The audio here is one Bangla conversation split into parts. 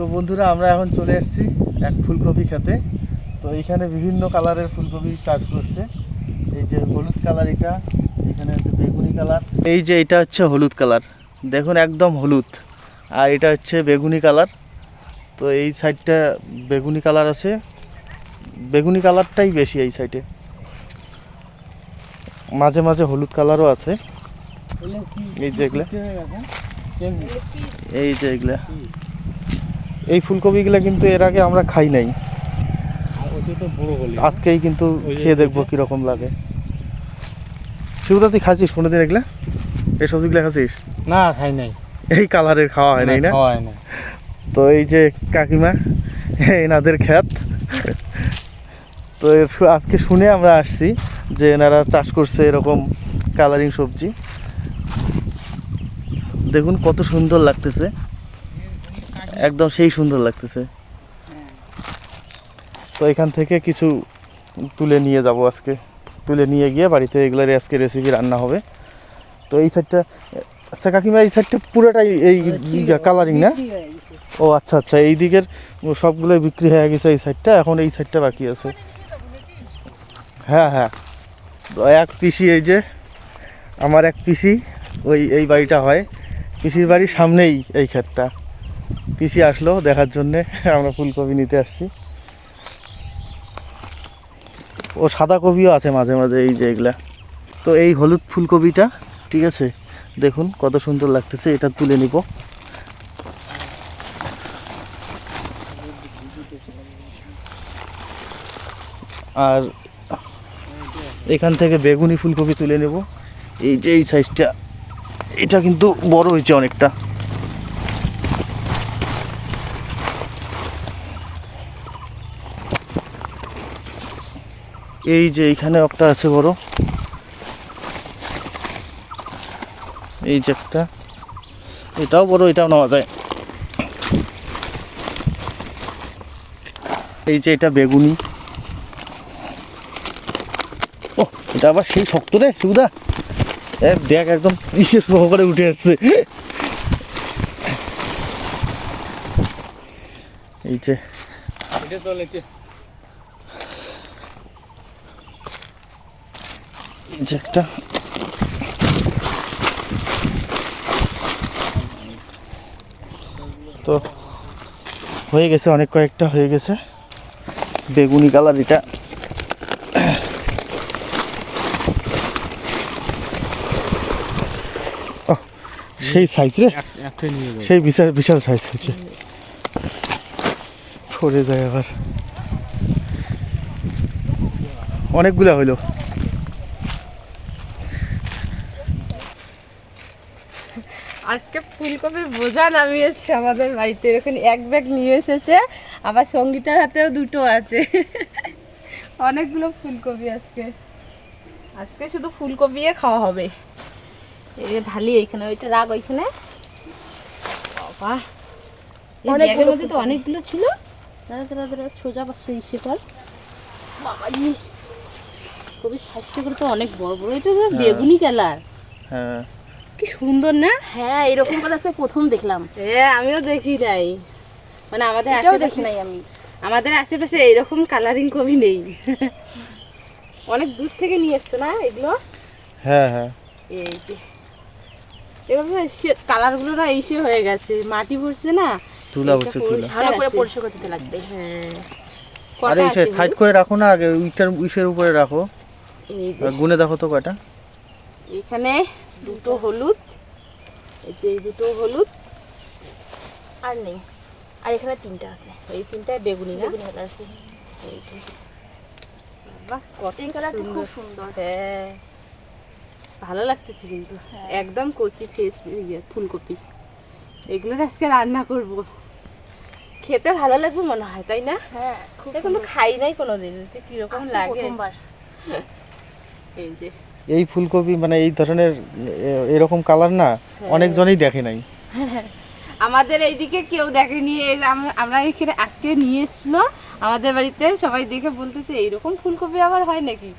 তো বন্ধুরা আমরা এখন চলে এসেছি এক ফুলকপি খেতে। তো এখানে বিভিন্ন কালারের ফুলকপি চাষ করছে। এই যে হলুদ কালার এটা এখানে হচ্ছে বেগুনি কালার। এই যে এটা হচ্ছে হলুদ কালার। দেখুন একদম হলুদ। আর এটা হচ্ছে বেগুনি কালার। তো এই সাইডটা বেগুনি কালার আছে। বেগুনি কালারটাই বেশি এই সাইডে। মাঝে মাঝে হলুদ কালারও আছে। এই যে এগুলা। এই যে এগুলা। এই ফুলকপিগুলো কিন্তু এর আগে আমরা খাই নাই। আজকেই কিন্তু খেয়ে দেখব কীরকম লাগে। শিবদা তুই খাচ্ছিস কোনোদিন এগুলা? এই সবজিগুলো খাচ্ছিস না খাই নাই। এই কালারের খাওয়া হয় নাই না তো এই যে কাকিমা এনাদের খ্যাত। তো আজকে শুনে আমরা আসছি যে এনারা চাষ করছে এরকম কালারিং সবজি। দেখুন কত সুন্দর লাগতেছে। একদম সেই সুন্দর লাগতেছে। তো এখান থেকে কিছু তুলে নিয়ে যাব আজকে। তুলে নিয়ে গিয়ে বাড়িতে এগুলোর আজকে রেসিপি রান্না হবে। তো এই সাইডটা আচ্ছা কাকিমা এই সাইডটা পুরোটাই এই কালারিং না? ও আচ্ছা আচ্ছা এই দিকের সবগুলো বিক্রি হয়ে গেছে এই সাইডটা এখন এই সাইডটা বাকি আছে। হ্যাঁ হ্যাঁ। এক পিসি এই যে আমার এক পিসি ওই এই বাড়িটা হয়। পিসির বাড়ির সামনেই এই ক্ষেতটা। পিসি আসলো দেখার জন্যে, আমরা ফুলকপি নিতে আসছি। ও সাদা কপিও আছে মাঝে মাঝে, এই যে এগুলা। তো এই হলুদ ফুলকপিটা, ঠিক আছে? দেখুন কত সুন্দর লাগতেছে, এটা তুলে নিব। আর এখান থেকে বেগুনি ফুলকপি তুলে নেব। এই যে এই সাইজটা এটা কিন্তু বড় হয়েছে অনেকটা। এই যে এইখানে একটা আছে বড়। এই যে একটা। এটাও বড়, এটাও নেওয়া যায়। এই যে এটা বেগুনি। ও এটা আবার সেই শক্ত রে, সুবিধা। দেখ একদম ইসের সহকারে উঠে আসছে। এই যে এটা চলে এটা এই যে একটা তো হয়ে গেছে অনেক কয়েকটা হয়ে গেছে। বেগুনি কালার এটা। সেই সাইজ রে? সেই বিশাল বিশাল সাইজ হচ্ছে পড়ে যায় আবার। অনেকগুলা হইল। আজকে ফুলকপির বোঝা নামিয়েছে আমাদের বাড়িতে। এরকম এক ব্যাগ নিয়ে এসেছে আবার সঙ্গীতার হাতেও দুটো আছে। অনেকগুলো ফুলকপি আজকে। আজকে শুধু ফুলকপি খাওয়া হবে। এই ঢালি এইখানে ওইটা রাগ ওইখানে। বাবা ব্যাগের মধ্যে তো অনেকগুলো ছিল। দাঁড়া দাঁড়া দাঁড়া সোজা পাশে ইসে কর বাবা কবির সাইজটা করে তো অনেক বড় বড়। এটা তো বেগুনি কালার হ্যাঁ। কি সুন্দর না? হ্যাঁ এরকম করে আজকে প্রথম দেখলাম। হ্যাঁ আমিও দেখি নাই। মানে আমাদের আশেপাশে নাই আমি। আমাদের আশেপাশে এইরকম কালারিং কবি নেই। অনেক দূর থেকে নিয়ে এসছো না এগুলো? হ্যাঁ হ্যাঁ। এই যে। এগুলো কালারগুলো না এসে হয়ে গেছে। মাটি পড়ছে না। তুলা হচ্ছে তুলা। ভালো করে পরিষ্কার করতে লাগবে। হ্যাঁ। আরে সাইড করে রাখো না আগে উইটার উইসের উপরে রাখো। গুনে দেখো তো কয়টা। এখানে দুটো হলুদ এই যে এই দুটো হলুদ আর নেই। আর এখানে তিনটা আছে। এই তিনটায় বেগুনি বেগুনি কালার আছে। এই যে। এই কালারটা খুব সুন্দর। হ্যাঁ। ভালো লাগতেছে কিন্তু। একদম কচি ফ্রেশ ইয়ে ফুলকপি। এগুলোর আজকে রান্না করব। খেতে ভালো লাগবে মনে হয় তাই না? হ্যাঁ খুব কিন্তু খাই নাই কোনোদিন। যে কীরকম লাগে। প্রথমবার। এই যে। এই ফুলকপি মানে এই ধরনের এরকম কালার না অনেকজনই দেখে নাই। আমাদের এইদিকে কেউ দেখেনি এই আমরা এখানে আজকে নিয়ে এসলো আমাদের বাড়িতে সবাই দেখে বলতেছে এইরকম ফুলকপি আবার হয় নাকি?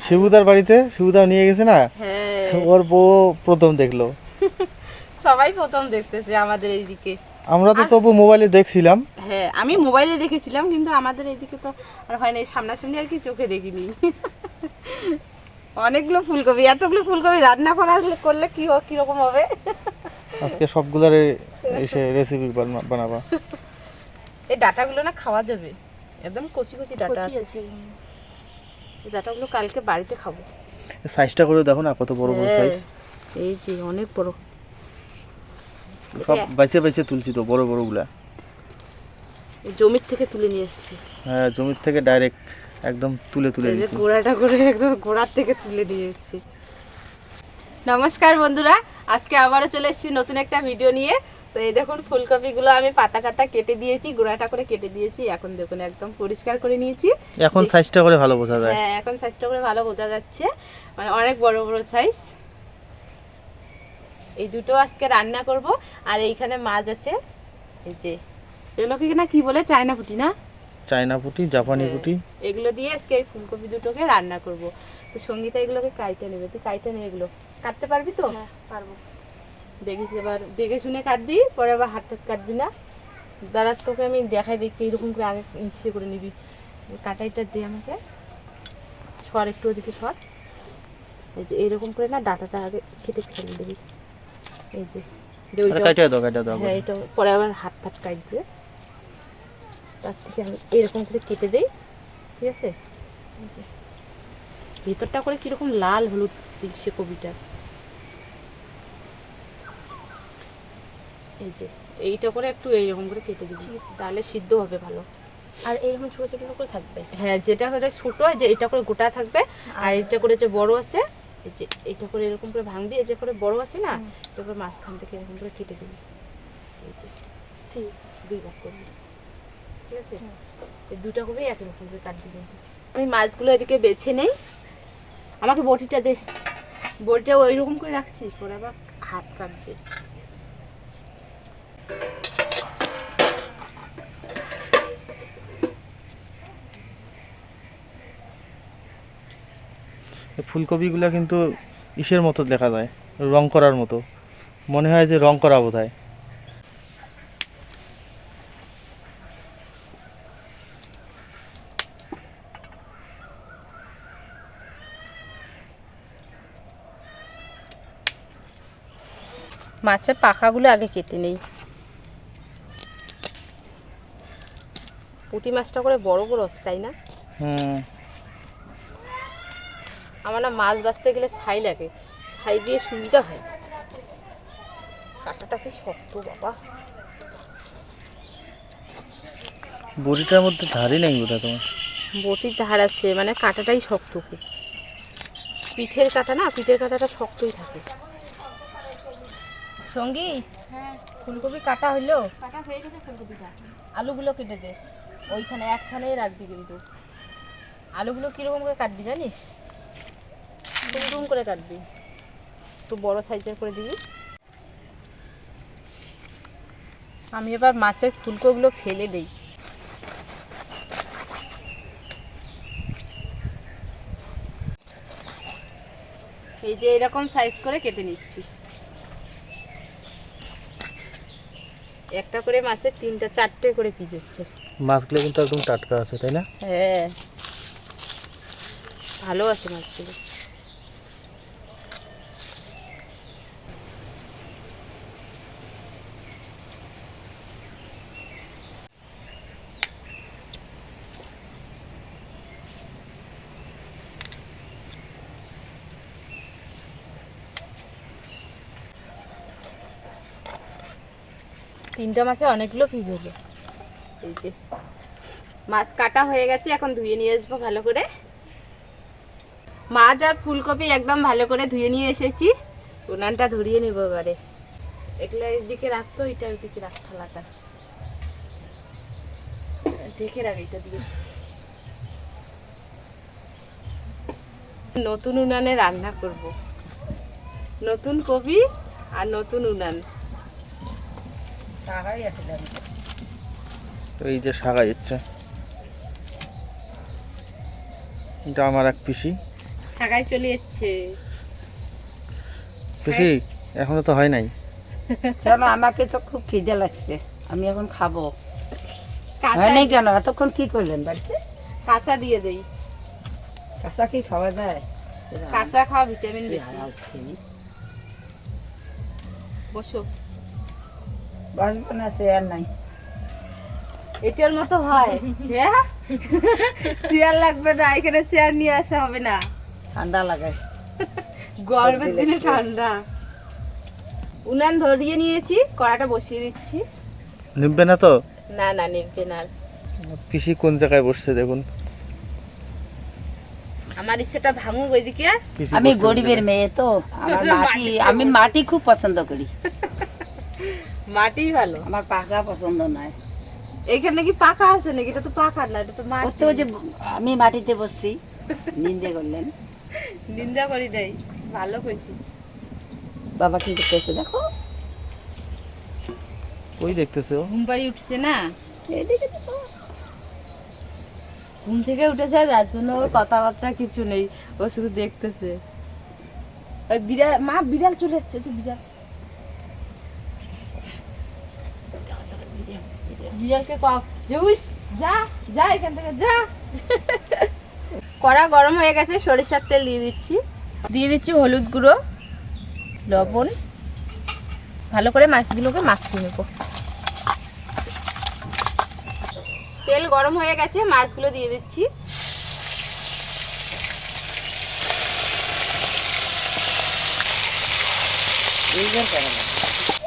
শিবুদার বাড়িতে শিবুদাও নিয়ে গেছে না? হ্যাঁ। ওর বউ প্রথম দেখল। সবাই প্রথম দেখতেছে আমাদের এইদিকে। আমরা তো তবু মোবাইলে দেখছিলাম। হ্যাঁ আমি মোবাইলে দেখেছিলাম কিন্তু আমাদের এদিকে তো আর হয় না সামনাসামনি আর কি চোখে দেখিনি। অনেকগুলো ফুলকপি এতগুলো ফুলকপি রান্না করা করলে কি কীরকম হবে? আজকে সবগুলার এসে রেসিপি বানাবা। এই ডাটাগুলো না খাওয়া যাবে। একদম কচি কচি ডাটা আছে। এই ডাটাগুলো কালকে বাড়িতে খাব। সাইজটা করে দেখো না কত বড় বড় হ্যাঁ, সাইজ এই যে অনেক বড়। সব বাইসে বাইসে তুলছি তো বড় বড়গুলা এই জমির থেকে তুলে নিয়ে এসেছি। হ্যাঁ জমির থেকে ডাইরেক্ট একদম তুলে তুলে দিয়েছি। গোড়াটা করে একদম গোড়ার থেকে তুলে নিয়ে এসেছি। নমস্কার বন্ধুরা আজকে আবারও চলে এসেছি নতুন একটা ভিডিও নিয়ে। তো এই দেখুন ফুলকপিগুলো আমি পাতা কাটা কেটে দিয়েছি গোড়াটা করে কেটে দিয়েছি। এখন দেখুন একদম পরিষ্কার করে নিয়েছি। এখন সাইজটা করে ভালো বোঝা যায়। হ্যাঁ এখন সাইজটা করে ভালো বোঝা যাচ্ছে। মানে অনেক বড় বড় সাইজ এই দুটো আজকে রান্না করব আর এইখানে মাছ আছে। এই যে এগুলোকে না কি বলে? চায়না ফুটি না? চায়না পুটি জাপানি হ্যাঁ। পুটি। এগুলো দিয়ে আজকে এই ফুলকপি দুটোকে রান্না করব। তো সঙ্গীতা এগুলোকে কাইতে নেবে। তুই কাইতে নে এগুলো। কাটতে পারবি তো? হ্যাঁ পারব। দেখিস এবার দেখে শুনে কাটবি পরে আবার হাত টাত কাটবি না? দাঁড়া তোকে আমি দেখাই দেখি এরকম করে আগে ইসে করে নিবি। কাটাইটা দিয়ে আমাকে। সর একটু ওদিকে সর। এই যে এরকম করে না ডাটাটা আগে কেটে ফেলে দিবি। এই যে। কাইটা হ্যাঁ এটা পরে আবার হাত টাত কাটবে তার থেকে আমি এরকম করে কেটে দেই ঠিক আছে? ভেতরটা করে কীরকম লাল হলুদ সে কবিটা। এই যে এইটা করে একটু এইরকম করে কেটে দিবি তাহলে সিদ্ধ হবে ভালো। আর এরকম ছোট ছোট করে থাকবে? হ্যাঁ যেটা করে ছোটো যে এটা করে গোটা থাকবে আর এটা করে যে বড় আছে এই যে এটা করে এরকম করে ভাঙবি যে করে বড় আছে না করে মাঝখান থেকে এরকম করে কেটে দিবি। এই যে ঠিক আছে। দুই ভাগ করবি ঠিক আছে? এই দুটা করে একই রকম করে কাটবি কিন্তু। আমি মাছগুলো এদিকে বেছে নেই। আমাকে বটিটা দে। বটিটা ওই রকম করে রাখছিস পরে আবার হাত কাটবে। ফুলকপিগুলো কিন্তু ইসের মতো দেখা যায় রং করার মতো। মনে হয় যে রং করা বোধ হয় মাছের পাখাগুলো আগে কেটে নেই। পুঁটি মাছটা করে বড় বড় তাই না? আমার না মাছ বাছতে গেলে ছাই লাগে ছাই দিয়ে সুবিধা হয়। কাঁটাটা কি শক্ত বাবা। বড়িটার মধ্যে ধারই নেই ওটা তোমার? বটির ধার আছে মানে কাঁটাটাই শক্ত। খুব পিঠের কাঁটা না পিঠের কাঁটাটা শক্তই থাকে। সঙ্গী? হ্যাঁ। ফুলকপি কাটা হইল? কাটা হয়ে গেছে ফুলকপিটা। আলুগুলো কেটে দে। ওইখানে একখানেই রাখবি কিন্তু। আলুগুলো কীরকম করে কাটবি জানিস? টুম করে কাটবি। একটু বড় সাইজের করে দিবি। আমি এবার মাছের ফুলকোগুলো ফেলে দিই। এই যে এরকম সাইজ করে কেটে নিচ্ছি। একটা করে মাছের তিনটা চারটে করে পিস হচ্ছে। মাছগুলো কিন্তু একদম টাটকা আছে তাই না? হ্যাঁ। ভালো আছে মাছগুলো। তিনটা মাছে অনেকগুলো পিস হলো। এই যে, মাছ কাটা হয়ে গেছে, এখন ধুয়ে নিয়ে আসব ভালো করে। মাছ আর ফুলকপি একদম ভালো করে ধুয়ে নিয়ে এসেছি। উনানটা ধরিয়ে নেব এবারে। এগুলো এদিকে রাখতো, এটা ওইদিকে রাখ থালাটা দেখে রাখ এটা দিয়ে। নতুন উনানে রান্না করব। নতুন কপি আর নতুন উনান। তো এই যে শাখা যাচ্ছে এটা আমার এক পিসি। ঢাকায় চলে এসছে। পিসি এখনও তো হয় নাই। চলো আমাকে তো খুব খিদে লাগছে। আমি এখন খাব। কাঁচা হয়নি কেন? এতক্ষণ কি করলেন বাড়িতে? কাঁচা দিয়ে দেই। কাঁচা কি খাওয়া যায়? কাঁচা খাওয়া ভিটামিন বেশি। বসো। বাসবো না নাই। এটার মতো হয়। হ্যাঁ চেয়ার লাগবে না এখানে চেয়ার নিয়ে আসা হবে না। ঠান্ডা লাগায়। গরমের দিনে ঠান্ডা। উনান ধরিয়ে নিয়েছি কড়াটা বসিয়ে দিচ্ছি। নিববে না তো? না না নিবে না। পিসি কোন জায়গায় বসছে দেখুন। আমার ইচ্ছেটা ভাঙুক ওইদিকে। আমি গরিবের মেয়ে তো আমার মাটি আমি মাটি খুব পছন্দ করি। মাটি ভালো? আমার পাকা পছন্দ নয়। এখানে কি পাকা আছে নাকি? এটা তো পাকা না এটা তো মাটি। যে আমি মাটিতে বসছি নিন্দে করলেন। নিন্দা করি দেয় ভালো কইছি বাবা কি করতেছে দেখো। ওই দেখতেছে ঘুম পাড়ি উঠছে না? এদিকে দেখো। ঘুম থেকে উঠেছে যার জন্য ওর কথাবার্তা কিছু নেই ও শুধু দেখতেছে। ওই বিড়াল মা বিড়াল চলে যাচ্ছে তুই বিড়াল। বিড়ালকে কফ উইস যা যা এখান থেকে যা। কড়া গরম হয়ে গেছে সরিষার তেল দিয়ে দিচ্ছি। দিয়ে দিচ্ছি হলুদ গুঁড়ো লবণ। ভালো করে মাছগুলোকে মাখিয়ে নেব। তেল গরম হয়ে গেছে মাছগুলো দিয়ে দিচ্ছি?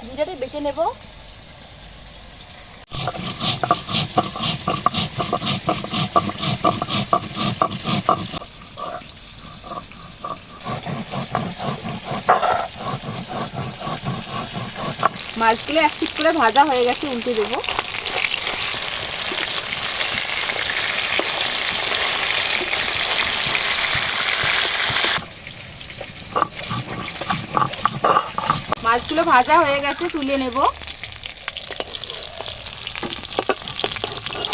জিরাটা বেটে নেব। মাছগুলো এক ঠিক করে ভাজা হয়ে গেছে, উল্টে দেবো। মাছগুলো ভাজা হয়ে গেছে, তুলে নেব।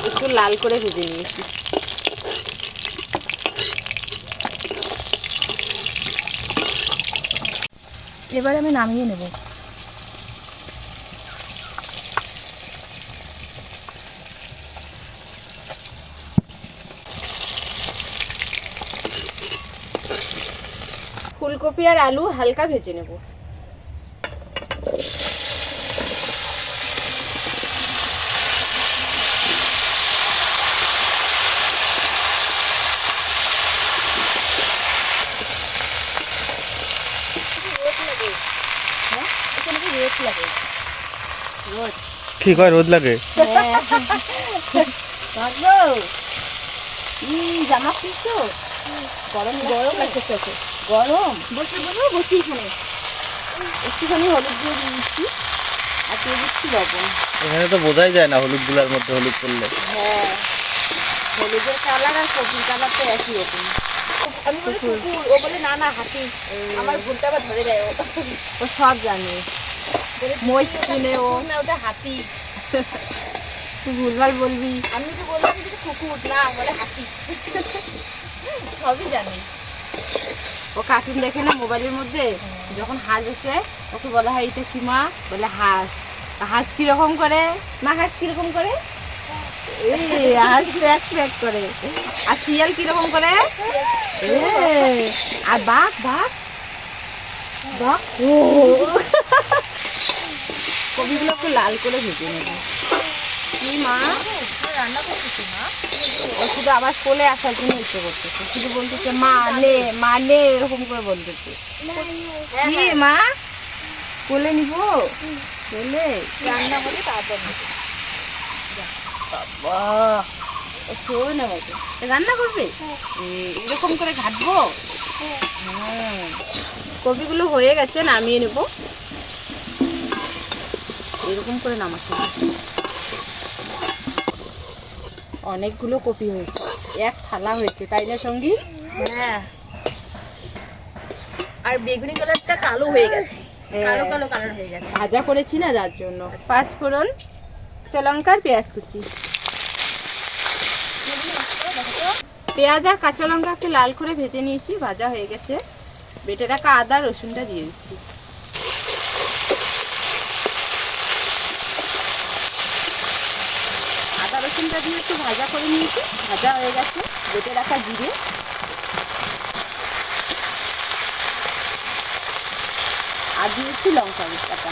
একটু লাল করে ভেজে নিয়েছি। এবার আমি নামিয়ে নেব। ফুলকপি আর আলু হালকা ভেজে নেব। কি কয় রোদ লাগে? জামা কিনছো গরম গরম লাগতেছে ওকে গরম? বসে বসে বসি এখানে। একটুখানি হলুদ দিয়ে দিয়েছি আর দিয়ে দিচ্ছি লবণ। এখানে তো বোঝাই যায় না হলুদগুলার মধ্যে হলুদ করলে হ্যাঁ হলুদের কালার আর সবজির কালার তো একই রকম। আমি বলি কুকুর ও বলে না না হাতি। আমার ভুলটা আবার ধরে দেয় ও। ও সব জানে। মহিষ কিনে ও। না ওটা হাতি। তুই ভুলভাল বলবি। আমি তো বললাম যে কুকুর না বলে হাতি। সবই জানি। ও কার্টুন দেখে না মোবাইলের মধ্যে যখন হাঁস আছে ওকে বলা, হয়, এটা কি বলে, হাঁস। হাঁস কীরকম করে? মা, হাঁস কীরকম করে? শিয়াল কীরকম করে? আর বাঘ বাঘ। বাঘ? ও। কবিগুলো একটু লাল করে ভেজে নেবে। কি মা? রান্না করতেছি মা। শুধু আবার কোলে আসার জন্য ইচ্ছে করতেছে। শুধু বলতেছে, মা, নে মা, নে, এরকম করে বলতেছে। মা? কোলে নিব? কোলে? রান্না করে তারপর রান্না করবে? এরকম করে ঘাটবো। কপিগুলো হয়ে গেছে, নামিয়ে নেব। এরকম করে নামাতে। অনেকগুলো কপি হয়েছে। এক থালা হয়েছে তাই না সঙ্গী? হ্যাঁ। আর বেগুনি কালারটা কালো হয়ে গেছে। কালো কালো কালার হয়ে গেছে। ভাজা করেছি না যার জন্য? পাঁচ ফোড়ন কাঁচা লঙ্কা আর পেঁয়াজ কুচি। পেঁয়াজ আর কাঁচা লঙ্কাকে লাল করে ভেজে নিয়েছি ভাজা হয়ে গেছে। বেটে রাখা আদা রসুনটা দিয়ে দিচ্ছি। দিয়ে একটু ভাজা করে নিয়েছি। ভাজা হয়ে গেছে। বেটে রাখা জিরে। আর দিয়েছি লঙ্কা বাটা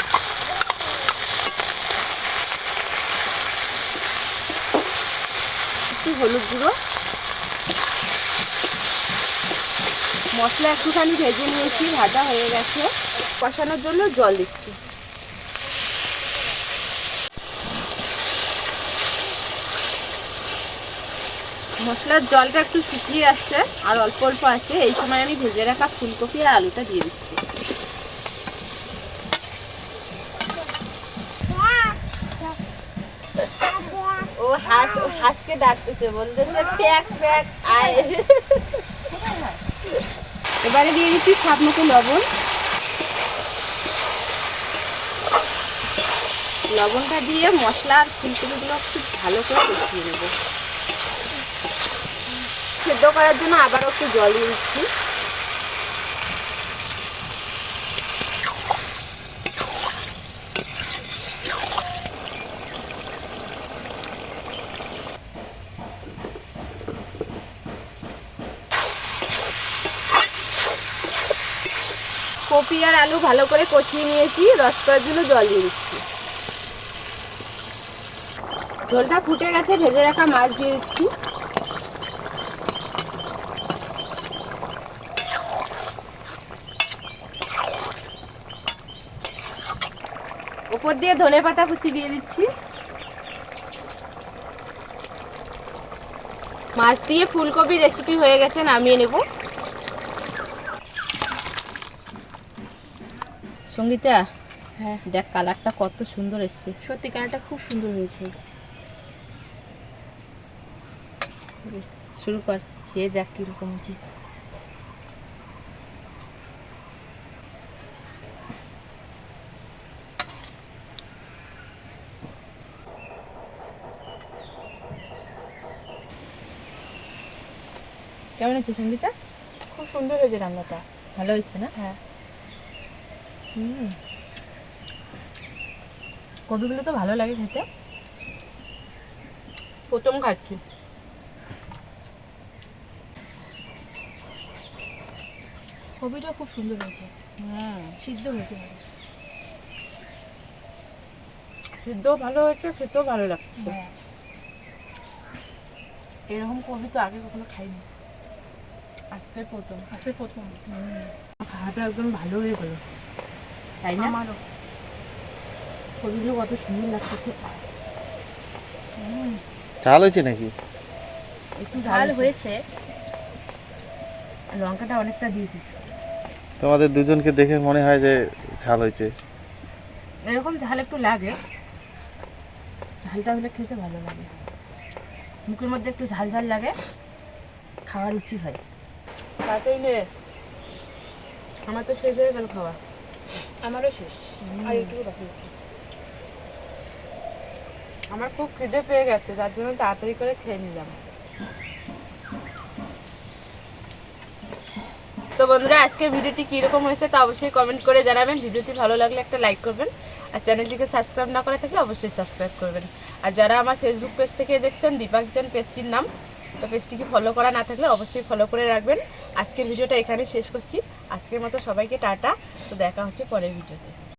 একটু হলুদ গুঁড়ো। মশলা একটুখানি ভেজে নিয়েছি। ভাজা হয়ে গেছে। কষানোর জন্য জল দিচ্ছি। মশলার জলটা একটু শুকিয়ে আসছে আর অল্প অল্প আছে, এই সময় আমি ভেজে রাখা ফুলকপি আর আলুটা দিয়ে দিচ্ছি। ও হাঁস হাঁসকে ডাকতেছে আয়। এবারে দিয়ে দিচ্ছি স্বাদ মতো লবণ। লবণটা দিয়ে মশলা আর ফুলকপিগুলো খুব ভালো করে কষিয়ে নেব। সেদ্ধ করার জন্য আবারও একটু জল দিচ্ছি। কপি আর আলু ভালো করে কষিয়ে নিয়েছি, রস করার জন্য জল দিয়ে দিচ্ছি। ঝোলটা ফুটে গেছে, ভেজে রাখা মাছ দিয়ে দিচ্ছি। উপর দিয়ে ধনে পাতা কুচি দিয়ে দিচ্ছি। মাছ দিয়ে ফুলকপি রেসিপি হয়ে গেছে নামিয়ে নেব। সঙ্গীতা হ্যাঁ। দেখ কালারটা কত সুন্দর এসছে। সত্যি কালারটা খুব সুন্দর হয়েছে। শুরু কর খেয়ে দেখ কীরকম হচ্ছে কেমন হচ্ছে সঙ্গীতা? খুব সুন্দর হয়েছে রান্নাটা। ভালো হয়েছে না? হ্যাঁ। হুম। কপিগুলো তো ভালো লাগে খেতে। প্রথম খাচ্ছি। কপিটা খুব সুন্দর হয়েছে। হ্যাঁ সিদ্ধ হয়েছে ভালো। সিদ্ধও ভালো হয়েছে খেতেও ভালো লাগছে। হ্যাঁ। এরকম কপি তো আগে কখনো খাইনি। আজকে প্রথম। আজকে প্রথম। খাওয়াটা একদম ভালো হয়ে গেল। তাই না? আমারও। কপিগুলো কত সুন্দর লাগতেছে। চাল হয়েছে নাকি? একটু ঝাল ঝাল হয়েছে। লঙ্কাটা অনেকটা দিয়েছিস। তোমাদের দুজনকে দেখে মনে হয় যে ঝাল হয়েছে। এরকম ঝাল একটু লাগে। ঝালটা হলে খেতে ভালো লাগে। মুখের মধ্যে একটু ঝাল ঝাল লাগে। খাওয়ার উচিত হয়। তাতেই নে আমার তো শেষ হয়ে গেল খাওয়া। আমারও শেষ। আর একটু বাকি আছে। আমার খুব খিদে পেয়ে গেছে তার জন্য তাড়াতাড়ি করে খেয়ে নিলাম। তো বন্ধুরা আজকের ভিডিওটি কীরকম হয়েছে তা অবশ্যই কমেন্ট করে জানাবেন। ভিডিওটি ভালো লাগলে একটা লাইক করবেন। আর চ্যানেলটিকে সাবস্ক্রাইব না করে থাকলে অবশ্যই সাবস্ক্রাইব করবেন। আর যারা আমার ফেসবুক পেজ থেকে দেখছেন দীপাক জান পেজটির নাম তো পেজটিকে ফলো করা না থাকলে অবশ্যই ফলো করে রাখবেন। আজকের ভিডিওটা এখানে শেষ করছি। আজকের মতো সবাইকে টাটা। তো দেখা হচ্ছে পরের ভিডিওতে।